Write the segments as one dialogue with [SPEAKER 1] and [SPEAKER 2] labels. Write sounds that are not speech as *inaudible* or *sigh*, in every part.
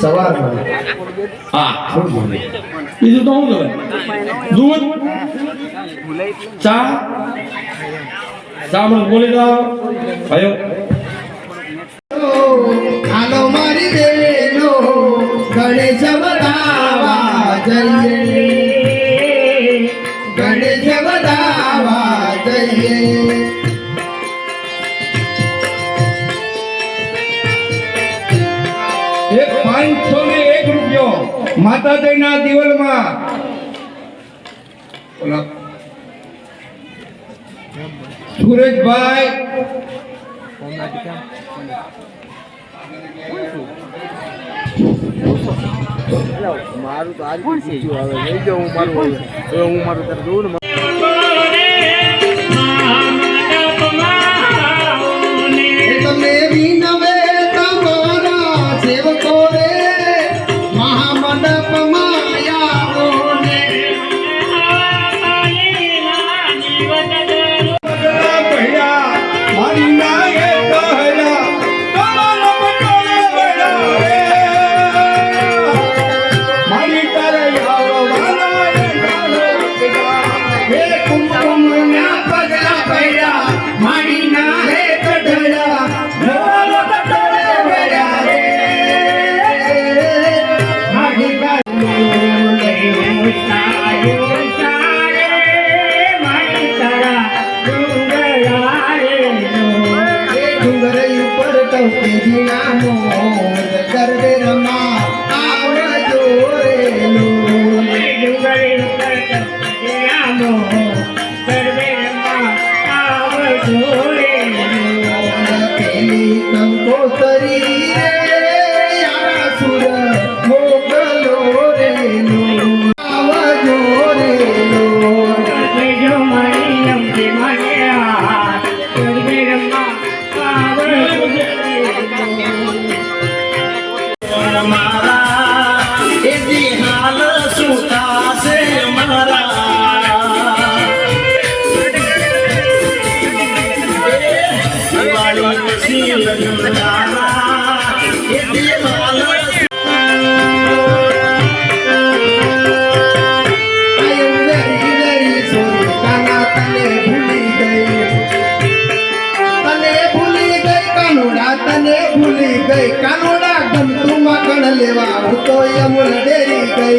[SPEAKER 1] સવારમાં.
[SPEAKER 2] હા.
[SPEAKER 1] ફૂલ બોલે
[SPEAKER 2] બીજું તો શું કહેવાય દૂધ ચા. બોલી દો. ભાઈઓ.
[SPEAKER 1] ગણેશ બતાવા જઈએ.
[SPEAKER 3] હૃદયના દિવલમાં. સુરજભાઈ
[SPEAKER 4] મારું તો આ પૂછ્યું આવે. હું મારું હું મારું તારે જોઉં ને.
[SPEAKER 5] లేవా? తోయముల దేనికై?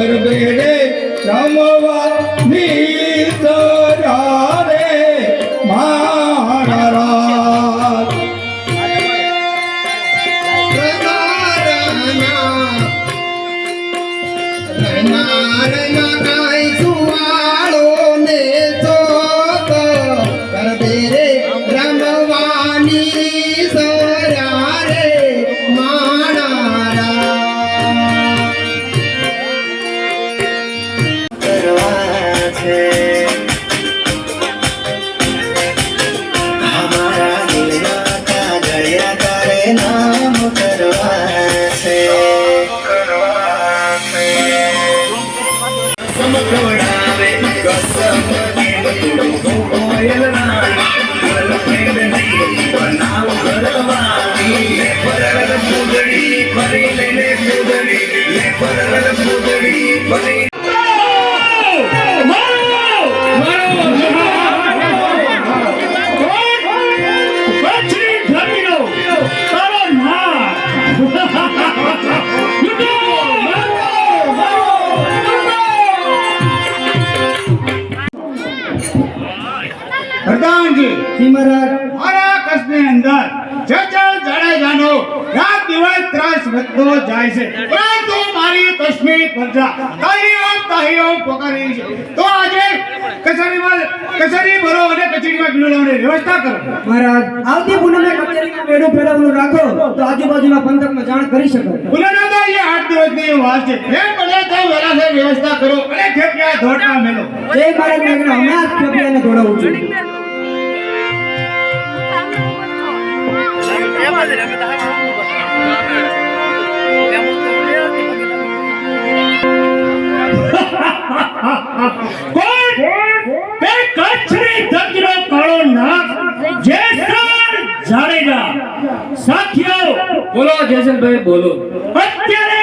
[SPEAKER 5] Darbe re, Ramova ni કચેરીમાં કચેરી ભરો અને કચેરીમાં પીવડાવવાની વ્યવસ્થા કરો.
[SPEAKER 6] મહારાજ આવતી પૂનમે કચેરીમાં મેળો ફેરવવાનું રાખો તો આજુબાજુના પંથકમાં જાણ કરી શકો.
[SPEAKER 5] પુનઃ તો એ આઠ દિવસની વાત છે. જે પડે તે વેલા વહેલાસર વ્યવસ્થા કરો અને ખેપિયા ધોળકા મેલો.
[SPEAKER 6] જય મહારાજ મેં હમણાં જ ખેપિયાને દોડાવું છું.
[SPEAKER 7] કોણ? તે કચ્છની ધરતીનો કાળો નાગ. જેસલ જાડેજા. સાથીઓ બોલો જેસલભાઈ બોલો. અત્યારે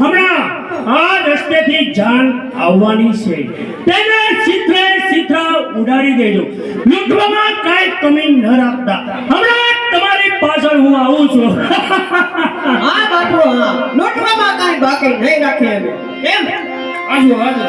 [SPEAKER 7] હમણાં આ રસ્તેથી જાન આવવાની છે. તેને સીધે સીધા ઉડાડી દેજો. લૂંટવામાં કાંઈ કમી ન રાખતા. હમણાં તમારી પાછળ હું આવું છું.
[SPEAKER 6] હા બાપુ હા. લૂંટવામાં કાંઈ બાકી નહીં રાખે અમે કેમ
[SPEAKER 7] આજો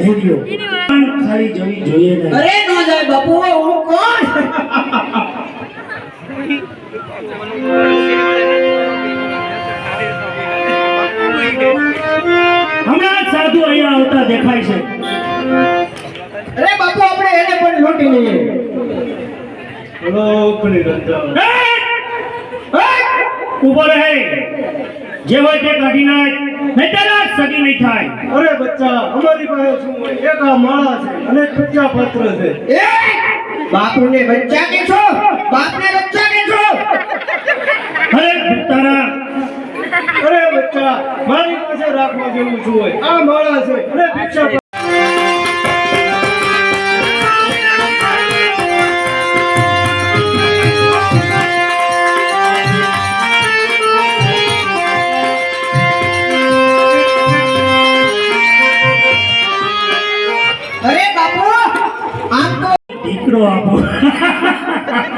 [SPEAKER 7] પણ ખાલી જવી જોઈએ નહીં.
[SPEAKER 6] અરે નો જાય બાપુ હું કોણ?
[SPEAKER 7] હમણાં સાધુ અહીંયા આવતા દેખાય છે.
[SPEAKER 6] અરે બાપુ આપણે એને પણ લૂંટી લઈએ.
[SPEAKER 7] એ! રંજા ઊભો રહે. જે હોય તે કાઢી નાખ. આ સગી નહીં થાય.
[SPEAKER 5] અરે બચ્ચા અમારી પાસે શું હોય? એક આ માળા છે અને બચ્ચા પાત્ર છે.
[SPEAKER 6] એ બાપુને બચ્ચા કે છો બાપને બચ્ચા કે છો
[SPEAKER 7] અરે તારા
[SPEAKER 5] અરે બચ્ચા મારી પાસે રાખવા જેવું શું હોય? આ માળા છે અને ભિક્ષા
[SPEAKER 7] દીકરો આપો.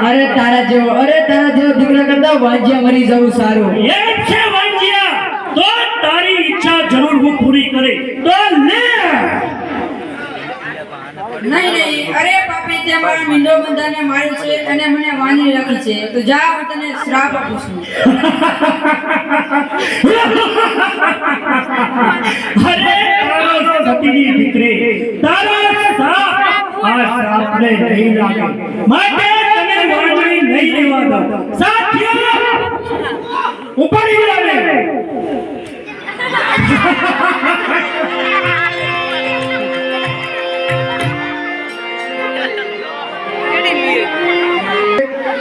[SPEAKER 6] અરે તારા જેવો અરે તારા જેવો દીકરા કરતા વાંજ્યા મરી જવું સારું.
[SPEAKER 7] એમ છે વાંજિયા. તો તારી ઈચ્છા જરૂર હું પૂરી કરી. તો લે.
[SPEAKER 8] નહીં નહીં. અરે પાપી તે મારા મીંડો બંધાને માર્યું છે અને મને વાંદરી રાખી છે. તો જા હું તને શ્રાપ આપું છું.
[SPEAKER 7] અરે તારો સતીની દીકરી તારો આ નહીં લાગે માટે તમે વાંજણી નહીં લેવા દો સાથીઓ ઉપાડી બોલાવે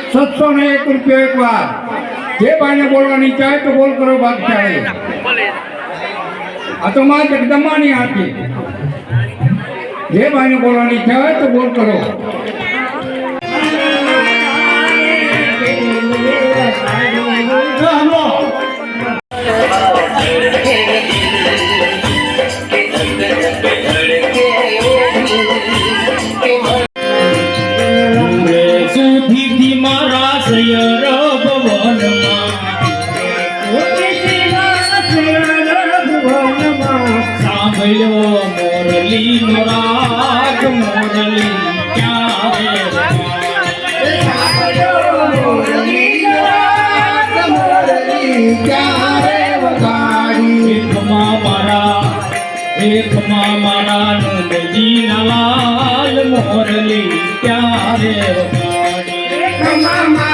[SPEAKER 9] સત્સો ને એક રૂપિયો એક વાર જે ભાઈને બોલવાની ચાહે તો બોલ કરો બાદ ચાલે આ તો માં જગદંબાની આરતી જે ભાઈને બોલવાની ચાહે તો બોલ કરો.
[SPEAKER 7] Mama.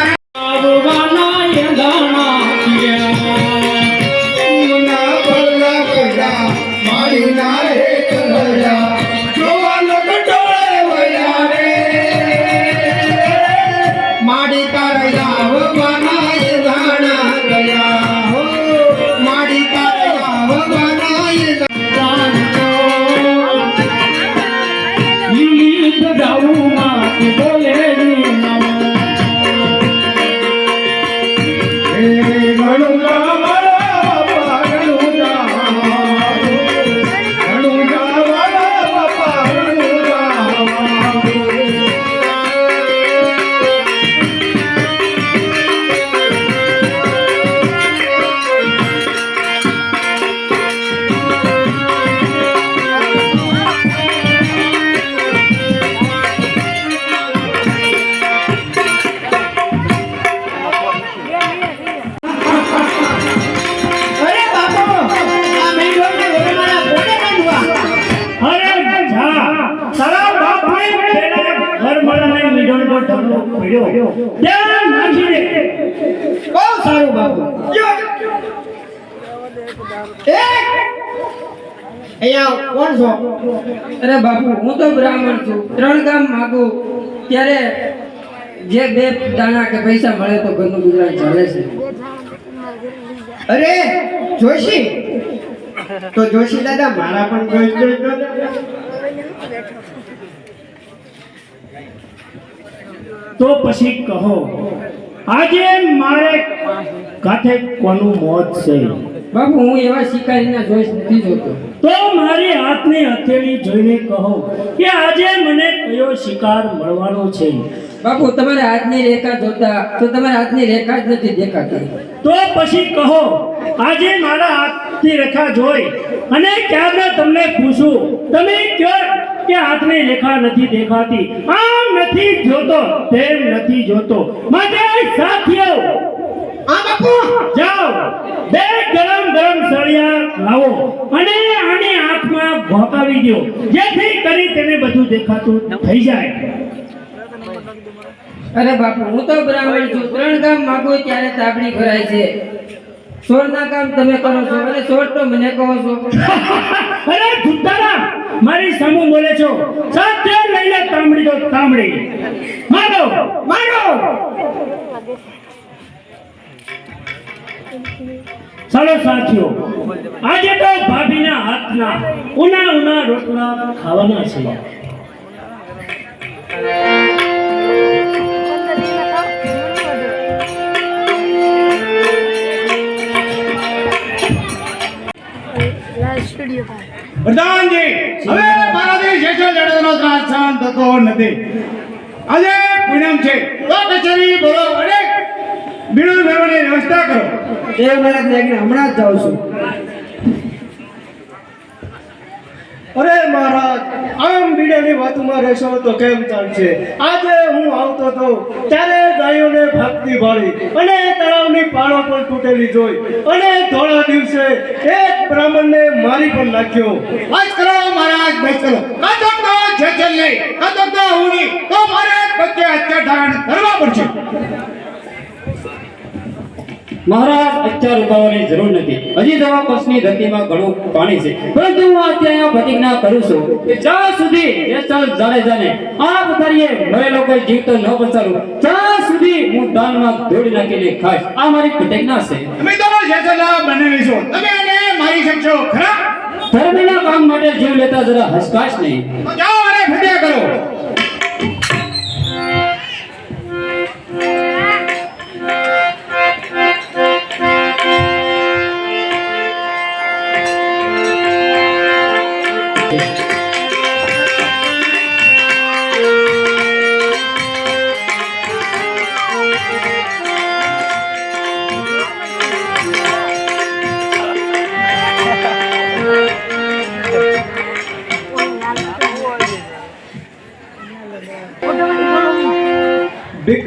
[SPEAKER 7] જે
[SPEAKER 8] બે દાણા કે પૈસા મળે તો ઘરનું ગુજરાન ચાલે છે.
[SPEAKER 6] અરે જોશી? તો જોશી દાદા મારા પણ જોઈ જોઈ
[SPEAKER 7] તો પછી કહો આજે મારે કાંઠે કોનું મોત છે?
[SPEAKER 8] બાપુ હું એવા શિકારીના જોઈશ નથી જોતો.
[SPEAKER 7] તો મારી હાથની હથેળી જોઈને કહો કે આજે મને કયો શિકાર મળવાનો છે?
[SPEAKER 8] બાપુ તમારા હાથની રેખા જોતા તો તમારા હાથની રેખા જ નથી દેખાતી.
[SPEAKER 7] તો પછી કહો આજે મારા હાથની રેખા જોઈ અને ક્યારે તમને પૂછું તમે કયો કે હાથની રેખા નથી દેખાતી. આમ નથી જોતો તેમ નથી જોતો. માટે સાથીઓ
[SPEAKER 6] આ બાપુ.
[SPEAKER 7] જાઓ બે ગરમ ગરમ સળિયા લાવો અને આની આંખમાં ભોકાવી દો જેથી કરી તેને બધું દેખાતું થઈ જાય.
[SPEAKER 8] અરે બાપુ, હું તો બ્રાહ્મણ છું. ત્રણ કામ માગું ત્યારે તાબડી ભરાય છે. સોળના કામ તમે કરો છો. અને સોળ તો મને કહો છો. *laughs*
[SPEAKER 7] અરે ભૂતારા મારી સામુ બોલે છો. સાથે લઈને તાંબડી તો તાંબડી. મારો મારો. ચાલો સાથીઓ, આજે તો ભાભીના હાથના ઉના ઉના રોટલા ખાવાના છે.
[SPEAKER 5] પ્રધાનજી હવે મારાથી શેષો જડોનો ત્રાસ થતો નથી. આજે પૂનમ છે. તો કચેરી બોલો અને બીડું વ્યવસ્થા કરો.
[SPEAKER 6] એ મહારાજ ને હમણાં જ જાઉં છું. અરે મહારાજ, આમ બીડાની વાતમાં રહેશો તો કેમ ચાલશે? આજે હું આવતો હતો ત્યારે ગાયોને ભાગતી ભાળી અને તળાવની પાળો પણ તૂટેલી જોઈ અને ધોળા દિવસે એક બ્રાહ્મણને મારી પણ નાખ્યો.
[SPEAKER 5] બસ કરો મહારાજ બસ કરો કાતો તો નહીં કાતો તો હું નહીં તો મારે વચ્ચે અત્યાચાર ધરવા પડશે.
[SPEAKER 10] મહારાજ અત્યારે ઉભાવવાની જરૂર નથી. હજી દવા પક્ષની ધરતીમાં ઘણું પાણી છે. પરંતુ હું અત્યારે પ્રતિજ્ઞા કરું છું કે જ્યાં સુધી જેસલ જાડેજાને આ પથારીએ મરેલો કોઈ જીવતો ન બચાવું ત્યાં સુધી હું દાનમાં દોડી નાખીને ખાઈશ. આ મારી પ્રતિજ્ઞા છે.
[SPEAKER 5] અમે તો જેજલ છો તમે એને મારી શકશો ખરા?
[SPEAKER 10] ધર્મના કામ માટે જીવ લેતા જરા હસકાશ નહીં.
[SPEAKER 5] જાઓ અને ફેટ્યા કરો.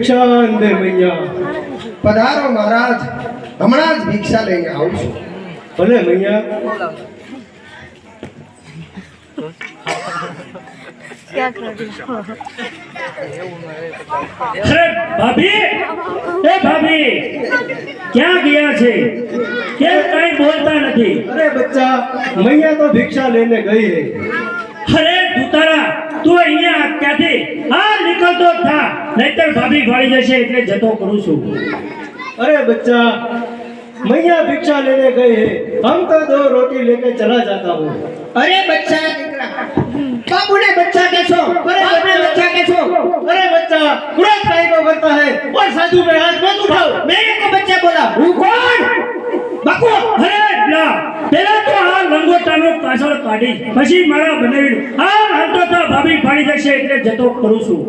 [SPEAKER 6] ભિક્ષા દે મૈયા. પધારો મહારાજ. હમણાં જ ભિક્ષા લઈને આવું છું. ભલે મૈયા.
[SPEAKER 7] અરે ભાભી એ ભાભી ક્યાં ગયા છે? કેમ કઈ બોલતા નથી?
[SPEAKER 6] અરે બચ્ચા મૈયા તો ભિક્ષા લઈને ગઈ હે.
[SPEAKER 7] અરે દુતારા તું અહીંયા ક્યાંથી હા નીકળતો જ થા. નહીતર ભાભી ભાળી જશે એટલે જતો કરું છું.
[SPEAKER 6] અરે બચ્ચા મૈયા ભિક્ષા લેને ગઈ હે હમ તો દો રોટી લેકે ચલા જાતા હું.
[SPEAKER 8] અરે બચ્ચા દીકરા બાપુને બચ્ચા કે છો? અરે બાપુને બચ્ચા કે
[SPEAKER 6] છો? અરે બચ્ચા કુરાન ભાઈ કો કરતા હે. ઓર સાધુ મે હાથ મત
[SPEAKER 8] ઉઠાવ. મેરે કો બચ્ચા બોલા. હું કોણ? બકો
[SPEAKER 7] અરે ના પેલા તો આ લંગોટાનો કાસળ કાઢી પછી મારા બનાવી આ હાલતો તો ભાભી પાણી જશે એટલે જતો કરું છું.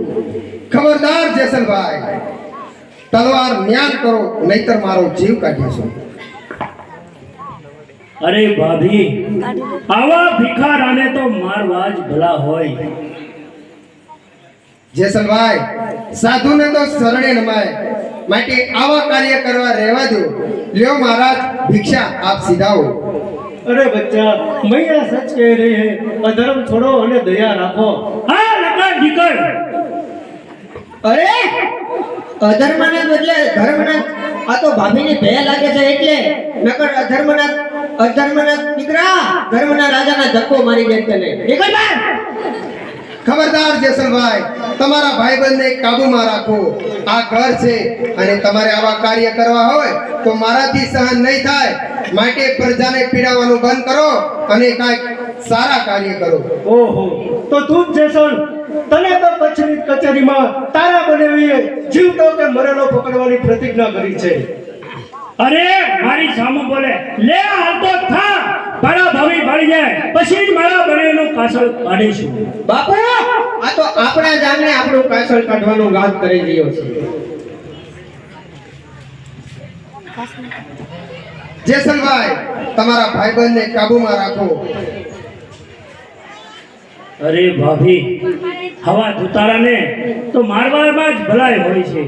[SPEAKER 4] ખબરદાર જેસલભાઈ તલવાર મ્યાન કરો નહીતર મારો જીવ કાઢીશું
[SPEAKER 7] અરે ભાભી આવા ભિખારાને તો મારવા જ ભલા હોય.
[SPEAKER 4] જેસલભાઈ સાધુને તો શરણે નમાય માટે આવા કાર્ય કરવા રહેવા દો. લ્યો મહારાજ ભિક્ષા આપ સીધાઓ.
[SPEAKER 6] અરે બચ્ચા મૈયા સચ કહે રહી હે અધર્મ છોડો અને દયા રાખો.
[SPEAKER 7] હા લગન નીકળ.
[SPEAKER 8] અરે અધર્મના બદલે ધર્મના આ તો ભાભીની ભે લાગે છે એટલે. નકર અધર્મના અધર્મના દીકરા ધર્મના રાજાના ધક્કો મારી દે તને નીકળ
[SPEAKER 4] ખબરદાર જેસલભાઈ. તમારા ભાઈબંધને કાબુમાં રાખો. આ ઘર છે અને તમારે આવા કાર્ય કરવા હોય તો મારાથી સહન નહીં થાય. માટે પ્રજાને પીડાવવાનું બંધ કરો અને કાંઈક સારા કાર્ય કરો.
[SPEAKER 6] ઓહો તો તું જ જેસન તને તો કચ્છની કચેરીમાં તારા બનાવીએ જીવતો કે મરેલો પકડવાની પ્રતિજ્ઞા કરી છે.
[SPEAKER 7] અરે મારી સામુ બોલે. લે આવતો થા. મારા ભાવી ભાળી જાય. પછી જ મારા બનેનું કાસળ કાઢીશું.
[SPEAKER 8] બાપુ! આપણા જ આપણું કાસળ કાઢવાનો વાત કરી રહ્યો છે.
[SPEAKER 4] જેસલભાઈ તમારા ભાઈબંધને કાબુમાં રાખો.
[SPEAKER 7] અરે ભાભી હવા ધુતારાને તો મારવામાં જ ભલાઈ હોય છે.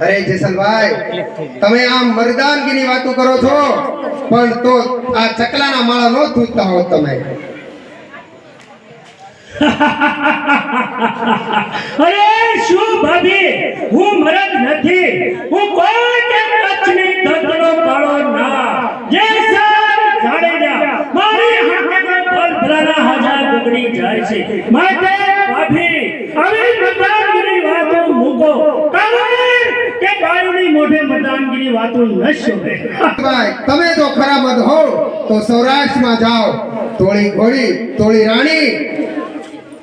[SPEAKER 4] અરે જેસલભાઈ તમે આમ મરદાનગીની વાતો કરો છો પણ તો આ ચકલાના માળા નો ધૂતતા હો તમે.
[SPEAKER 7] અરે શું ભાભી? હું મરદ નથી. હું કોઈ કે કચ્છની ધરતીનો કાળો ના? જે સર જાડેજા મારી હાથે પર ભરાના હજાર બગડી જાય છે. માટે ભાભી, આવી મતદાનગીરી વાતો મૂકો. કારણ કે બાયુની મોઢે મતદાનગીરી વાતો ન શોભે.
[SPEAKER 4] ભાઈ, તમે તો ખરા મત હો તો સૌરાષ્ટ્રમાં જાઓ. તોળી ઘોડી તોળી રાણી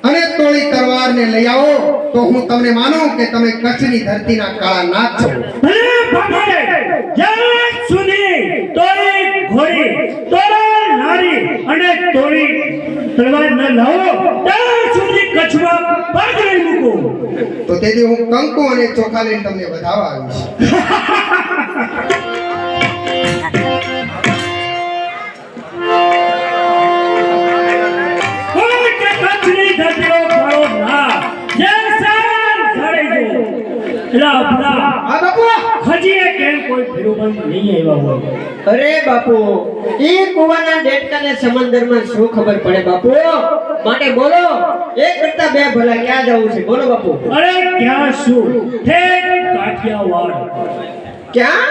[SPEAKER 4] અને તોળી તલવારને લઈ આવો તો હું તમને માનું કે તમે કચ્છની ધરતીના કાળા નાગ છો.
[SPEAKER 7] જ્યાં સુધી તોડી ઘોડી તોરણ નારી અને તોડી તલવાર ન લાવો ત્યાં સુધી કચ્છમાં પગ નહીં મૂકું.
[SPEAKER 4] તો તેથી હું કંકુ અને ચોખા લઈને તમને વધાવવા આવીશ. *laughs*
[SPEAKER 7] એલા અભરા
[SPEAKER 8] હા બાપુ.
[SPEAKER 7] હજી એ કેમ કોઈ ફેરુબંધ નહીં આવ્યા હોય.
[SPEAKER 8] અરે બાપુ. એ કુવાના ડેટકાને સમંદરમાં શું ખબર પડે બાપુ? માટે બોલો. એક કરતા બે ભલા ક્યાં જવું છે? બોલો બાપુ.
[SPEAKER 7] અરે ક્યાં શું? ઠેક કાઠિયાવાડ.
[SPEAKER 8] ક્યાં?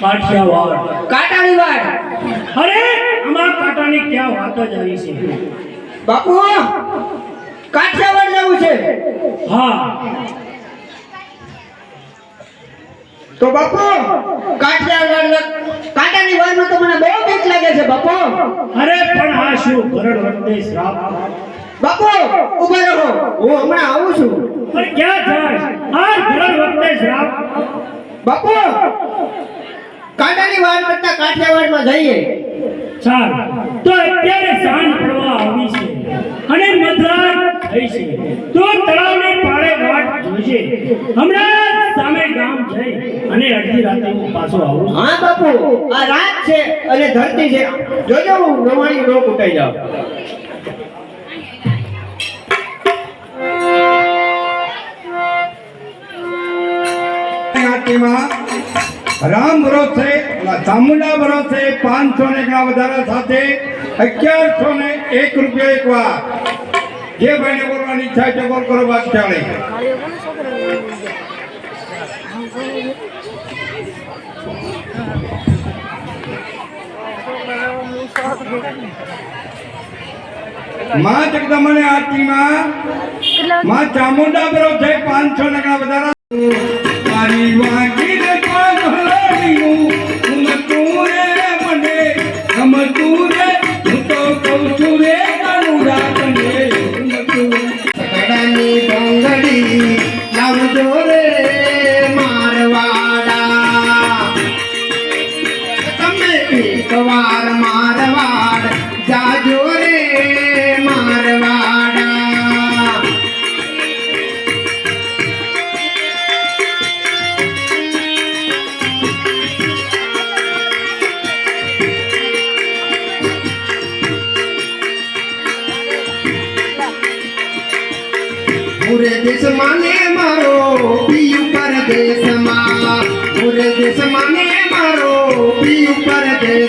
[SPEAKER 7] કાઠિયાવાડ.
[SPEAKER 8] કાટાની વાડ
[SPEAKER 7] અરે અમાર કાટાની ક્યાં વાત જ આવી છે?
[SPEAKER 8] બાપુ કાઠિયાવાડ જવું છે.
[SPEAKER 7] હા.
[SPEAKER 8] તો બાપુ કાઠિયાવાડ કાંટાની વારમાં તો મને બહુ બીક લાગે છે બાપુ.
[SPEAKER 7] અરે પણ આ શું ગરડ વખતે શ્રાપ?
[SPEAKER 8] બાપુ ઊભા રહો. હું હમણાં આવું છું.
[SPEAKER 7] પણ ક્યાં જાય? આ ગરડ વખતે શ્રાપ?
[SPEAKER 8] બાપુ કાંટાની વાર કરતા કાઠિયાવાડમાં જઈએ.
[SPEAKER 7] ચાલ. તો અત્યારે સાંજ પડવા આવી છે. અને મધરાત થઈ છે. તો તળાવને પાળે વાટ જોજે હમણાં સામે ગામ જઈ અને અડધી રાતે હું પાછો આવું
[SPEAKER 8] હા બાપુ આ રાત છે અને ધરતી છે. જોજો હું નવાણી નો ઉઠાઈ જાઉં
[SPEAKER 9] જ્ઞાતિમાં રામ ભરોસે ચામુંડા ભરોસે પાંચસો ને ઘણા વધારા સાથે અગિયારસો ને એક રૂપિયા એક વાર. જે ભાઈને બોલવાની ઈચ્છા છે બોલ કરો વાત ચાલે માં જગદંબાને આરતીમાં માં ચામુંડા બરો છે પાંચસો નગરા વધારા. મારી વાગી રે પાગલડીનું મને ગમતું રે